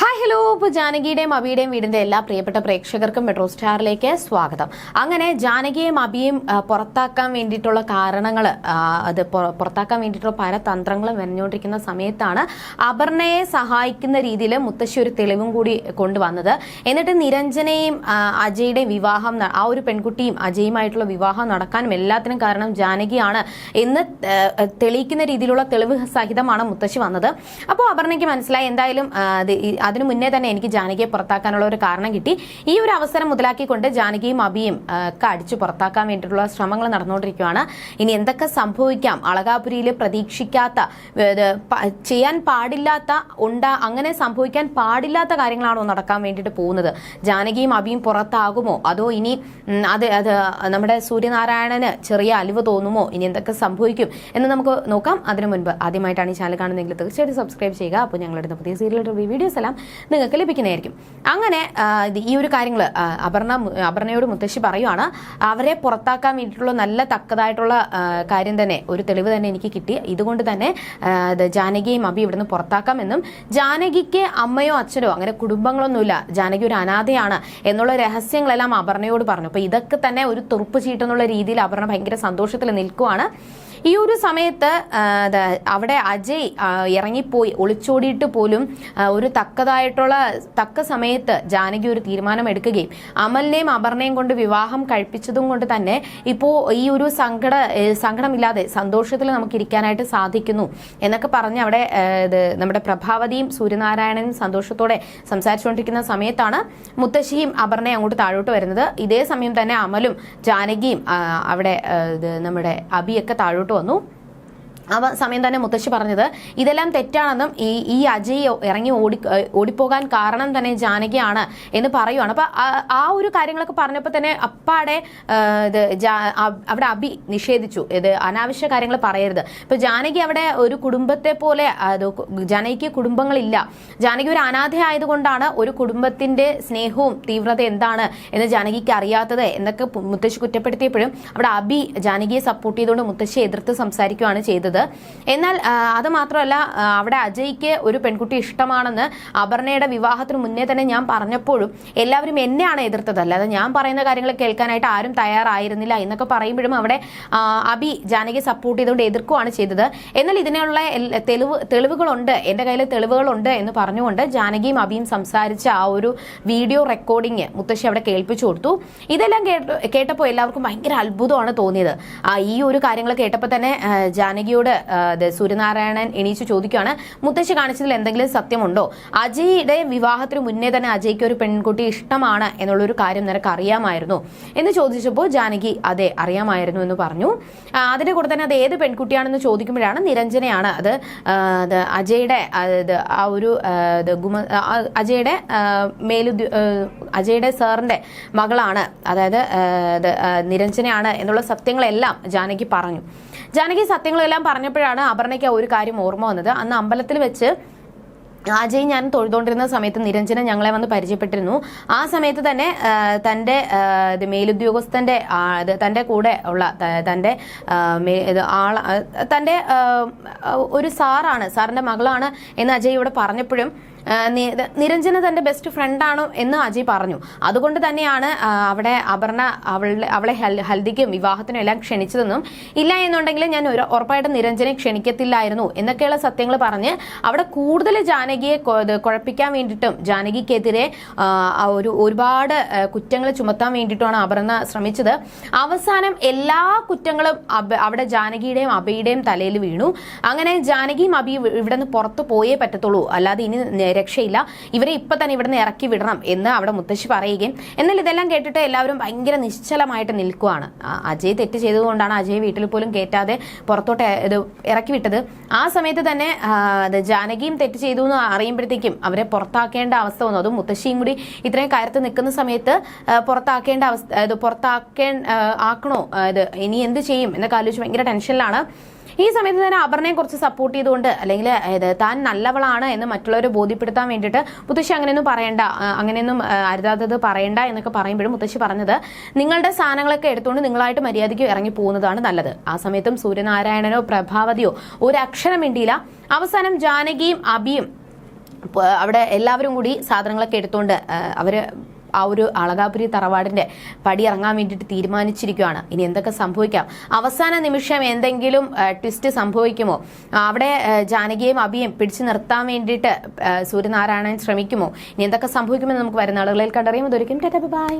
Hi hello ഇപ്പോൾ ജാനകിയുടെയും അബിയുടെയും വീടിന്റെ എല്ലാ പ്രിയപ്പെട്ട പ്രേക്ഷകർക്കും മെട്രോ സ്റ്റാറിലേക്ക് സ്വാഗതം. അങ്ങനെ ജാനകിയെയും അബിയും പുറത്താക്കാൻ വേണ്ടിയിട്ടുള്ള കാരണങ്ങൾ അത് പുറ- പുറത്താക്കാൻ വേണ്ടിയിട്ടുള്ള പല തന്ത്രങ്ങളും വരഞ്ഞുകൊണ്ടിരിക്കുന്ന സമയത്താണ് അപർണയെ സഹായിക്കുന്ന രീതിയിൽ മുത്തശ്ശി ഒരു തെളിവും കൂടി കൊണ്ടുവന്നത്. എന്നിട്ട് നിരഞ്ജനയും അജയുടെ വിവാഹം ആ ഒരു പെൺകുട്ടിയും അജയുമായിട്ടുള്ള വിവാഹം നടക്കാനും എല്ലാത്തിനും കാരണം ജാനകിയാണ് എന്ന് തെളിയിക്കുന്ന രീതിയിലുള്ള തെളിവ് സഹിതമാണ് മുത്തശ്ശി വന്നത്. അപ്പോൾ അപർണയ്ക്ക് മനസ്സിലായി. എന്തായാലും അതിനു മുന്നേ തന്നെ എനിക്ക് ജാനകിയെ പുറത്താക്കാനുള്ള ഒരു കാരണം കിട്ടി. ഈ ഒരു അവസരം മുതലാക്കിക്കൊണ്ട് ജാനകിയും അബിയും ഒക്കെ അടിച്ചു പുറത്താക്കാൻ വേണ്ടിയിട്ടുള്ള ശ്രമങ്ങൾ നടന്നുകൊണ്ടിരിക്കുകയാണ്. ഇനി എന്തൊക്കെ സംഭവിക്കാം? അളകാപുരിയിൽ പ്രതീക്ഷിക്കാത്ത ചെയ്യാൻ പാടില്ലാത്ത ഉണ്ടാ അങ്ങനെ സംഭവിക്കാൻ പാടില്ലാത്ത കാര്യങ്ങളാണോ നടക്കാൻ വേണ്ടിയിട്ട് പോകുന്നത്? ജാനകിയും അബിയും പുറത്താകുമോ? അതോ ഇനി അത് അത് നമ്മുടെ സൂര്യനാരായണന് ചെറിയ അലിവ് തോന്നുമോ? ഇനി എന്തൊക്കെ സംഭവിക്കും എന്ന് നമുക്ക് നോക്കാം. അതിനു മുൻപ് ആദ്യമായിട്ടാണ് ഈ ചാനൽ കാണുന്നതെങ്കിൽ തീർച്ചയായിട്ടും സബ്സ്ക്രൈബ് ചെയ്യുക. അപ്പോൾ ഞങ്ങളുടെ പുതിയ സീരിയൽ റിവ്യൂ വീഡിയോസ് എല്ലാം നിങ്ങൾക്ക് ലഭിക്കുന്നതായിരിക്കും. അങ്ങനെ ഈ ഒരു കാര്യങ്ങൾ അപർണ അപർണയോട് മുത്തശ്ശി പറയുവാണ് അവരെ പുറത്താക്കാൻ വേണ്ടിയിട്ടുള്ള നല്ല തക്കതായിട്ടുള്ള കാര്യം തന്നെ ഒരു തെളിവ് തന്നെ എനിക്ക് കിട്ടി. ഇതുകൊണ്ട് തന്നെ ജാനകിയും അബി ഇവിടുന്ന് പുറത്താക്കാമെന്നും ജാനകിക്ക് അമ്മയോ അച്ഛനോ അങ്ങനെ കുടുംബങ്ങളൊന്നുമില്ല. ജാനകി ഒരു അനാഥയാണ് എന്നുള്ള രഹസ്യങ്ങളെല്ലാം അപർണയോട് പറഞ്ഞു. അപ്പൊ ഇതൊക്കെ തന്നെ ഒരു തുറുപ്പ് ചീട്ടെന്നുള്ള രീതിയിൽ അപർണ ഭയങ്കര സന്തോഷത്തിൽ നിൽക്കുവാണ്. ഈ ഒരു സമയത്ത് അവിടെ അജയ് ഇറങ്ങിപ്പോയി. ഒളിച്ചോടിയിട്ട് പോലും ഒരു തക്കതായിട്ടുള്ള തക്ക സമയത്ത് ജാനകി ഒരു തീരുമാനം എടുക്കുകയും അമലിനെയും അപർണയും കൊണ്ട് വിവാഹം കഴിപ്പിച്ചതും കൊണ്ട് തന്നെ ഇപ്പോൾ ഈ ഒരു സങ്കട സങ്കടമില്ലാതെ സന്തോഷത്തിൽ നമുക്ക് ഇരിക്കാനായിട്ട് സാധിക്കുന്നു എന്നൊക്കെ പറഞ്ഞ് അവിടെ നമ്മുടെ പ്രഭാവതിയും സൂര്യനാരായണനും സന്തോഷത്തോടെ സംസാരിച്ചുകൊണ്ടിരിക്കുന്ന സമയത്താണ് മുത്തശ്ശിയും അപർണയും അങ്ങോട്ട് താഴോട്ട് വരുന്നത്. ഇതേ സമയം തന്നെ അമലും ജാനകിയും അവിടെ നമ്മുടെ അബിയൊക്കെ താഴോട്ട് വന്നു. ആ സമയം തന്നെ മുത്തശ്ശി പറഞ്ഞത് ഇതെല്ലാം തെറ്റാണെന്നും ഈ ഈ അജയ് ഇറങ്ങി ഓടി ഓടിപ്പോകാൻ കാരണം തന്നെ ജാനകിയാണ് എന്ന് പറയുവാണ്. അപ്പൊ ആ- ഒരു കാര്യങ്ങളൊക്കെ പറഞ്ഞപ്പോൾ തന്നെ അപ്പാടെ ഇത് അവിടെ അഭി നിഷേധിച്ചു. ഇത് അനാവശ്യ കാര്യങ്ങൾ പറയരുത്. ഇപ്പൊ ജാനകി അവിടെ ഒരു കുടുംബത്തെ പോലെ ജാനകിക്ക് കുടുംബങ്ങളില്ല. ജാനകി ഒരു അനാഥ ആയതുകൊണ്ടാണ് ഒരു കുടുംബത്തിന്റെ സ്നേഹവും തീവ്രത എന്താണ് എന്ന് ജാനകിക്ക് അറിയാത്തത് എന്നൊക്കെ മുത്തശ്ശി കുറ്റപ്പെടുത്തിയപ്പോഴും അവിടെ അബി ജാനകിയെ സപ്പോർട്ട് ചെയ്തുകൊണ്ട് മുത്തശ്ശി എതിർത്ത് സംസാരിക്കുകയാണ് ചെയ്തത്. എന്നാൽ അത് മാത്രമല്ല അവിടെ അജയ്ക്ക് ഒരു പെൺകുട്ടി ഇഷ്ടമാണെന്ന് അപർണയുടെ വിവാഹത്തിന് മുന്നേ തന്നെ ഞാൻ പറഞ്ഞപ്പോഴും എല്ലാവരും എന്നെയാണ് എതിർത്തത്. അല്ലാതെ ഞാൻ പറയുന്ന കാര്യങ്ങൾ കേൾക്കാനായിട്ട് ആരും തയ്യാറായിരുന്നില്ല എന്നൊക്കെ പറയുമ്പോഴും അവിടെ അബി ജാനകി സപ്പോർട്ട് ചെയ്തുകൊണ്ട് എതിർക്കുകയാണ് ചെയ്തത്. എന്നാൽ ഇതിനുള്ള തെളിവ് തെളിവുകളുണ്ട്. എന്റെ കയ്യിൽ തെളിവുകളുണ്ട് എന്ന് പറഞ്ഞുകൊണ്ട് ജാനകിയും അബിയും സംസാരിച്ച ആ ഒരു വീഡിയോ റെക്കോർഡിങ് മുത്തശ്ശി അവിടെ കേൾപ്പിച്ചു കൊടുത്തു. ഇതെല്ലാം കേട്ടപ്പോൾ എല്ലാവർക്കും ഭയങ്കര അത്ഭുതമാണ് തോന്നിയത്. ഈ ഒരു കാര്യങ്ങൾ കേട്ടപ്പോൾ തന്നെ ജാനകിയോട് ഇത് സൂര്യനാരായണൻ എണീച്ച് ചോദിക്കുകയാണ് മുത്തശ്ശി കാണിച്ചതിൽ എന്തെങ്കിലും സത്യമുണ്ടോ? അജയുടെ വിവാഹത്തിന് മുന്നേ തന്നെ അജയ്ക്ക് ഒരു പെൺകുട്ടി ഇഷ്ടമാണ് എന്നുള്ളൊരു കാര്യം നിനക്ക് അറിയാമായിരുന്നു എന്ന് ചോദിച്ചപ്പോൾ ജാനകി അതെ അറിയാമായിരുന്നു എന്ന് പറഞ്ഞു. അതിന്റെ കൂടെ തന്നെ അത് ഏത് പെൺകുട്ടിയാണെന്ന് ചോദിക്കുമ്പോഴാണ് നിരഞ്ജനയാണ് അത്. അജയുടെ ആ, ഒരു ഗുമ അജയുടെ മേലുദ്യോ അജയുടെ സാറിന്റെ മകളാണ്. അതായത് നിരഞ്ജനയാണ് എന്നുള്ള സത്യങ്ങളെല്ലാം ജാനകി പറഞ്ഞു. ജാനകി സത്യങ്ങളെല്ലാം പറഞ്ഞപ്പോഴാണ് അപർണയ്ക്ക് ഒരു കാര്യം ഓർമ്മ വന്നത്. അന്ന് അമ്പലത്തിൽ വെച്ച് അജയ് ഞാൻ തൊഴുതുകൊണ്ടിരുന്ന സമയത്ത് നിരഞ്ജന ഞങ്ങളെ വന്ന് പരിചയപ്പെട്ടിരുന്നു. ആ സമയത്ത് തന്നെ തന്റെ ഇത് മേലുദ്യോഗസ്ഥന്റെ ഇത് തന്റെ കൂടെ ഉള്ള തന്റെ ആള തന്റെ ഒരു സാറാണ് സാറിന്റെ മകളാണ് എന്ന് അജയ് ഇവിടെ പറഞ്ഞപ്പോഴും നിരഞ്ജന തന്റെ ബെസ്റ്റ് ഫ്രണ്ടാണോ എന്ന് അജയ് പറഞ്ഞു. അതുകൊണ്ട് തന്നെയാണ് അവിടെ അപർണ അവളുടെ അവളെ ഹൽദിക്കും വിവാഹത്തിനും എല്ലാം ക്ഷണിച്ചതെന്നും ഇല്ല എന്നുണ്ടെങ്കിൽ ഞാൻ ഉറപ്പായിട്ട് നിരഞ്ജനെ ക്ഷണിക്കത്തില്ലായിരുന്നു എന്നൊക്കെയുള്ള സത്യങ്ങൾ പറഞ്ഞ് അവിടെ കൂടുതൽ ജാനകിയെ കുഴപ്പിക്കാൻ വേണ്ടിയിട്ടും ജാനകിക്കെതിരെ ഒരു ഒരുപാട് കുറ്റങ്ങൾ ചുമത്താൻ വേണ്ടിയിട്ടുമാണ് അപർണ ശ്രമിച്ചത്. അവസാനം എല്ലാ കുറ്റങ്ങളും അവിടെ ജാനകിയുടെയും അബയുടെയും തലയിൽ വീണു. അങ്ങനെ ജാനകിയും അബിയും ഇവിടെ നിന്ന് പുറത്തു പോയേ പറ്റത്തുള്ളൂ. അല്ലാതെ ഇനി രക്ഷയില്ല. ഇവരെ ഇപ്പൊ തന്നെ ഇവിടുന്ന് ഇറക്കി വിടണം എന്ന് അവിടെ മുത്തശ്ശി പറയുകയും എന്നാൽ ഇതെല്ലാം കേട്ടിട്ട് എല്ലാവരും ഭയങ്കര നിശ്ചലമായിട്ട് നിൽക്കുവാണ്. അജയ് തെറ്റ് ചെയ്തതുകൊണ്ടാണ് അജയ് വീട്ടിൽ പോലും കേറ്റാതെ പുറത്തോട്ട് ഇത് ഇറക്കി വിട്ടത്. ആ സമയത്ത് തന്നെ ജാനകിയും തെറ്റ് ചെയ്തു എന്ന് അറിയുമ്പോഴത്തേക്കും അവരെ പുറത്താക്കേണ്ട അവസ്ഥ വന്നു. അതും മുത്തശ്ശിയും കൂടി ഇത്രയും കയർത്ത് നിൽക്കുന്ന സമയത്ത് പുറത്താക്കേണ്ട അവസ്ഥ ഇത് പുറത്താക്കേ ആക്കണോ? അത് ഇനി എന്ത് ചെയ്യും എന്നൊക്കെ ആലോചിച്ച് ഭയങ്കര ടെൻഷനിലാണ്. ഈ സമയത്ത് തന്നെ അപർണയെ കുറച്ച് സപ്പോർട്ട് ചെയ്തുകൊണ്ട് അല്ലെങ്കിൽ താൻ നല്ലവളാണ് എന്ന് മറ്റുള്ളവരെ ബോധ്യപ്പെടുത്താൻ വേണ്ടിയിട്ട് മുത്തശ്ശി അങ്ങനെയൊന്നും പറയണ്ട അങ്ങനെയൊന്നും അരുതാത്തത് പറയണ്ട എന്നൊക്കെ പറയുമ്പോഴും മുത്തശ്ശി പറഞ്ഞത് നിങ്ങളുടെ സാധനങ്ങളൊക്കെ എടുത്തുകൊണ്ട് നിങ്ങളായിട്ട് മര്യാദയ്ക്ക് ഇറങ്ങി പോകുന്നതാണ് നല്ലത്. ആ സമയത്തും സൂര്യനാരായണനോ പ്രഭാവതിയോ ഒരു അക്ഷരം മിണ്ടിയില്ല. അവസാനം ജാനകിയും അബിയും അവിടെ എല്ലാവരും കൂടി സാധനങ്ങളൊക്കെ എടുത്തുകൊണ്ട് അവർ ആ ഒരു അളകാപുരി തറവാടിന്റെ പടി ഇറങ്ങാൻ വേണ്ടിയിട്ട് തീരുമാനിച്ചിരിക്കുകയാണ്. ഇനി എന്തൊക്കെ സംഭവിക്കാം? അവസാന നിമിഷം എന്തെങ്കിലും ട്വിസ്റ്റ് സംഭവിക്കുമോ? അവിടെ ജാനകിയും അഭിയും പിടിച്ചു നിർത്താൻ വേണ്ടിയിട്ട് സൂര്യനാരായണൻ ശ്രമിക്കുമോ? ഇനി എന്തൊക്കെ സംഭവിക്കുമെന്ന് നമുക്ക് വരുന്ന ആളുകളിൽ കണ്ടറിയാം. അതൊരിക്കും ബൈ.